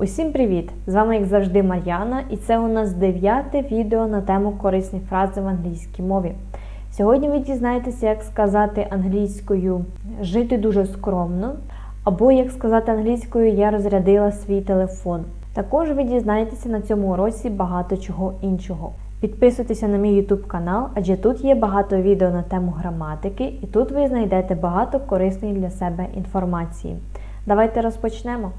Усім привіт! З вами, як завжди, Мар'яна, і це у нас дев'яте відео на тему корисні фрази в англійській мові. Сьогодні ви дізнаєтеся, як сказати англійською жити дуже скромно, або як сказати англійською я розрядила свій телефон. Також ви дізнаєтеся на цьому уроці багато чого іншого. Підписуйтеся на мій YouTube канал, адже тут є багато відео на тему граматики, і тут ви знайдете багато корисної для себе інформації. Давайте розпочнемо.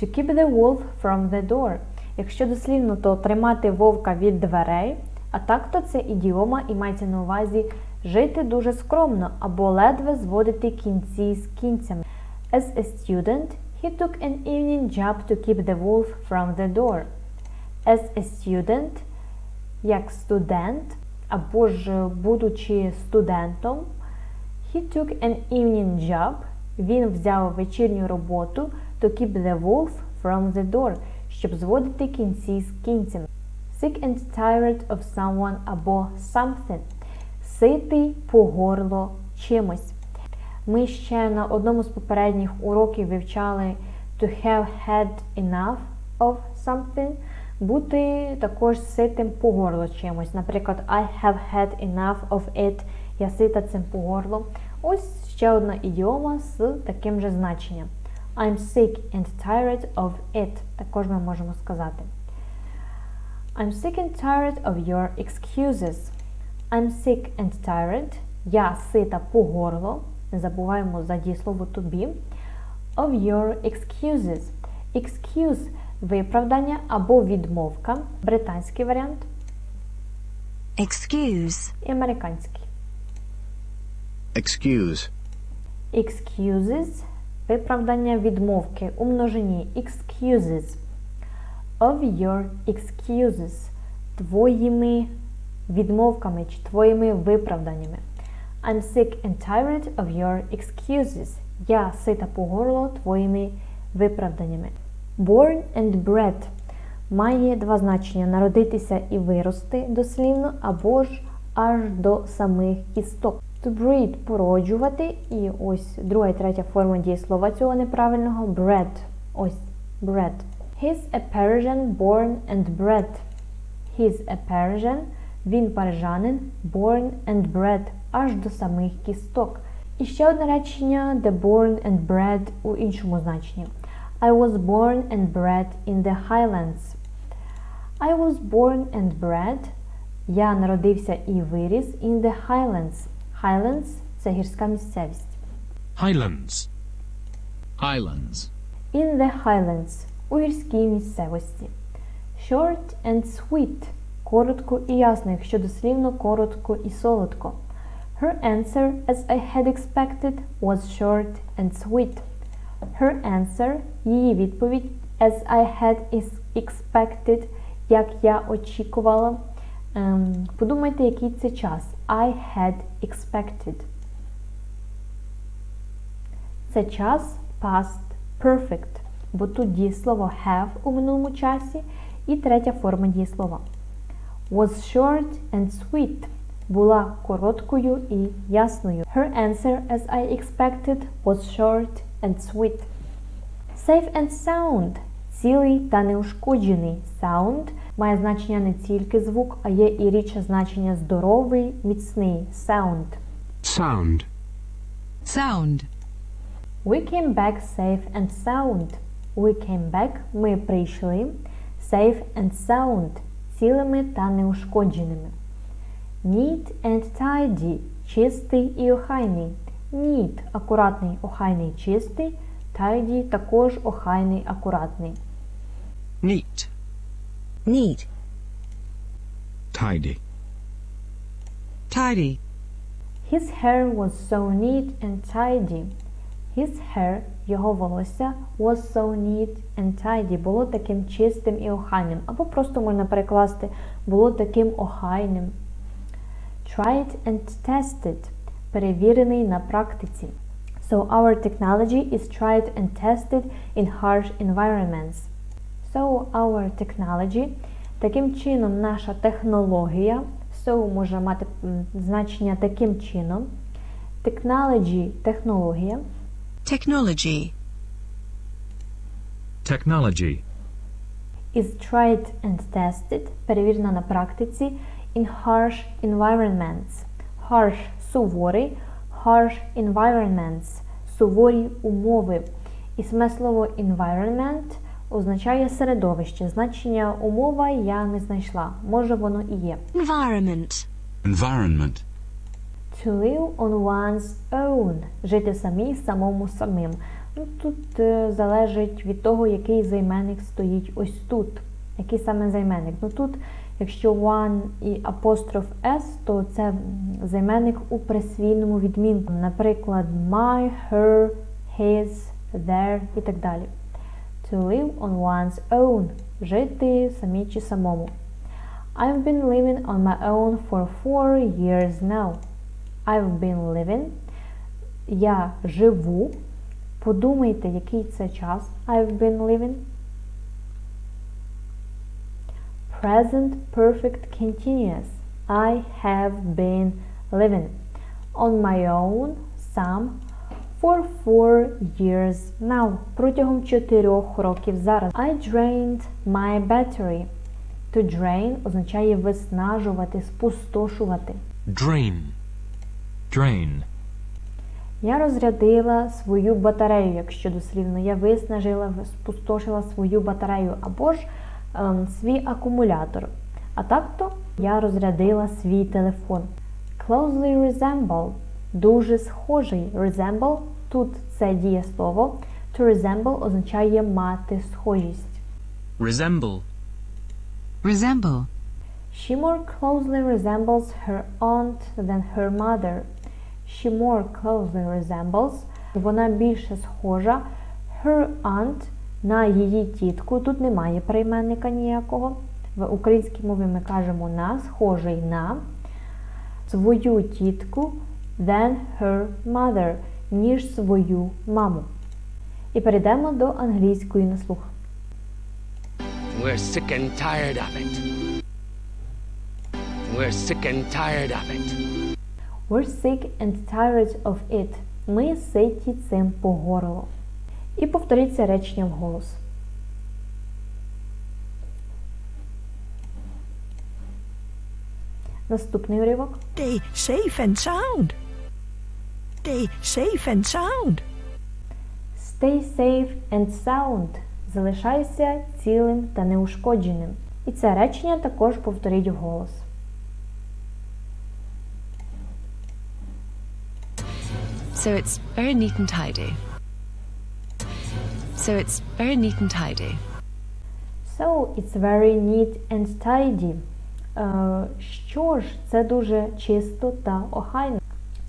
To keep the wolf from the door. Якщо дослівно, то тримати вовка від дверей, а так то це ідіома і мається на увазі жити дуже скромно або ледве зводити кінці з кінцями. As a student, he took an evening job to keep the wolf from the door. As a student, як студент, або ж будучи студентом, he took an evening job, він взяв вечірню роботу to keep the wolf from the door, щоб зводити кінці з кінцями. Sick and tired of someone або something. Ситий по горло чимось. Ми ще на одному з попередніх уроків вивчали to have had enough of something, бути також ситим по горло чимось. Наприклад, I have had enough of it. Я сита цим по горло. Ось ще одна ідіома з таким же значенням. I'm sick and tired of it. Також ми можемо сказати. I'm sick and tired of your excuses. I'm sick and tired. Я сита по горло. Не забуваємо за дієслово to be. Of your excuses. Excuse виправдання або відмовка. Британський варіант Excuse. і американський. Excuse. Excuses виправдання відмовки у множині excuses. Of your excuses. Твоїми відмовками чи твоїми виправданнями. I'm sick and tired of your excuses. Я сита по горло твоїми виправданнями. Born and bred має два значення: народитися і вирости дослівно, або ж аж до самих кісток. To breed – породжувати, і ось друга і третя форма дієслова цього неправильного bred. Ось bred. He's a Persian born and bred. He's a Persian, він парижанин, born and bred, аж до самих кісток. І ще одне речення the born and bred у іншому значенні. I was born and bred in the Highlands. I was born and bred. Я народився і виріс in the Highlands. Highlands – це гірська місцевість. Highlands. Highlands. In the Highlands – у гірській місцевості. Short and sweet – коротко і ясно, якщо дослівно коротко і солодко. Her answer, as I had expected, was short and sweet. Her answer – її відповідь, as I had expected, як я очікувала. Ем, подумайте, який це час. I had expected. Це час past perfect, бо тут дієслово have у минулому часі і третя форма дієслова. Was short and sweet була короткою і ясною. Her answer, as I expected, was short and sweet. Safe and sound цілий та неушкоджений. Sound має значення не тільки звук, а є і річе значення здоровий, міцний. Sound. Sound. Sound. We came back safe and sound. We came back – ми прийшли. Safe and sound – цілими та неушкодженими. Neat and tidy – чистий і охайний. Neat – акуратний, охайний, чистий. Tidy – також охайний, акуратний. Neat. Neat. Tidy. Tidy. His hair was so neat and tidy. His hair, його волосся, was so neat and tidy, було таким чистим і охайним. Або просто можна перекласти було таким охайним. Tried and tested – перевірений на практиці. So our technology is tried and tested in harsh environments. So our technology таким чином наша технологія so може мати значення таким чином. Technology – технологія. Technology. Technology. is tried and tested, перевірена на практиці, in harsh environments. Harsh – суворий, harsh environments – суворі умови. І саме слово environment означає середовище. Значення умова я не знайшла. Може воно і є. Environment. Environment. To live on one's own. Жити самі, самому самим. Ну, тут е, залежить від того, який займенник стоїть ось тут. Який саме займенник. Ну тут, якщо one і апостроф s, то це займенник у присвійному відмінку. Наприклад, my, her, his, their і так далі. To live on one's own. Жити самі чи самому. I've been living on my own for four years now. I've been living. Я живу. Подумайте, який це час. I've been living. Present perfect continuous. I have been living on my own сам For four years now. Протягом чотирьох років зараз. I drained my battery. To drain означає виснажувати, спустошувати. Drain. Drain. Я розрядила свою батарею, якщо дослівно. Я виснажила, спустошила свою батарею або ж ем, свій акумулятор. А так-то я розрядила свій телефон. Closely resemble дуже схожий. Resemble тут це дієслово. To resemble означає мати схожість. Resemble. Resemble. She more closely resembles her aunt than her mother. She more closely resembles. Вона більше схожа. Her aunt на її тітку. Тут немає прийменника ніякого. В українській мові ми кажемо на, схожий на свою тітку than her mother, ніж свою маму. І перейдемо до англійської на слух. We're sick and tired of it. We're sick and tired of it. We're sick and tired of it. Ми ситі цим по горло. І повторіть це речення вголос. Наступний уривок. Stay safe and sound. Stay safe and sound. Stay safe and sound. Залишайся цілим та неушкодженим. І це речення також повторіть вголос. So it's very neat and tidy. So it's very neat and tidy. So it's very neat and tidy. Е, що ж, це дуже чисто та охайно.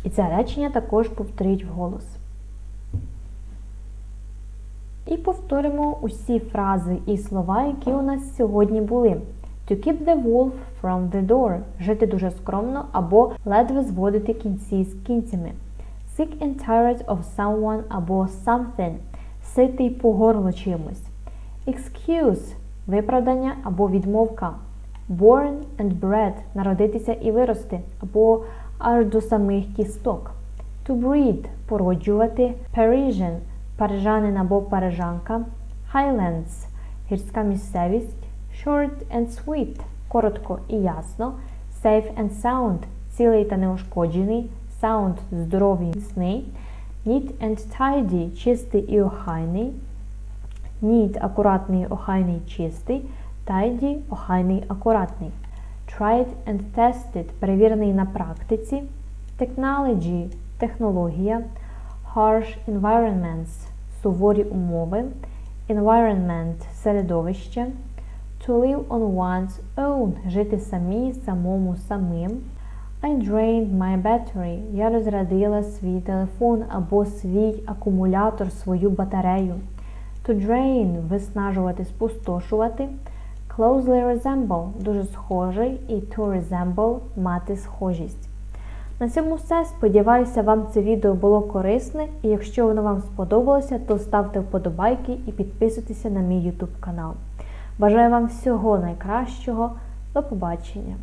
І це речення також повторіть вголос. І повторимо усі фрази і слова, які у нас сьогодні були. To keep the wolf from the door. Жити дуже скромно або ледве зводити кінці з кінцями. Sick and tired of someone або something. Ситий по горло чимось. Excuse виправдання або відмовка. Born and bred народитися і вирости, або аж до самих кісток. To breed породжувати. Parisian парижанин або парижанка. Highlands гірська місцевість. Short and sweet коротко і ясно. Safe and sound цілий та неушкоджений. Sound здоровий, міцний. Neat and tidy чистий і охайний. Neat – акуратний, охайний, чистий. Tidy – охайний, акуратний. Tried and tested – перевірений на практиці. Technology – технологія. Harsh environments – суворі умови. Environment – середовище. To live on one's own – жити самі, самому самим. I drained my battery. Я розрядила свій телефон або свій акумулятор, свою батарею. To drain – виснажувати, спустошувати. Closely resemble – дуже схожий. І to resemble – мати схожість. На цьому все. Сподіваюся, вам це відео було корисне. І якщо воно вам сподобалося, то ставте вподобайки і підписуйтеся на мій YouTube канал. Бажаю вам всього найкращого. До побачення!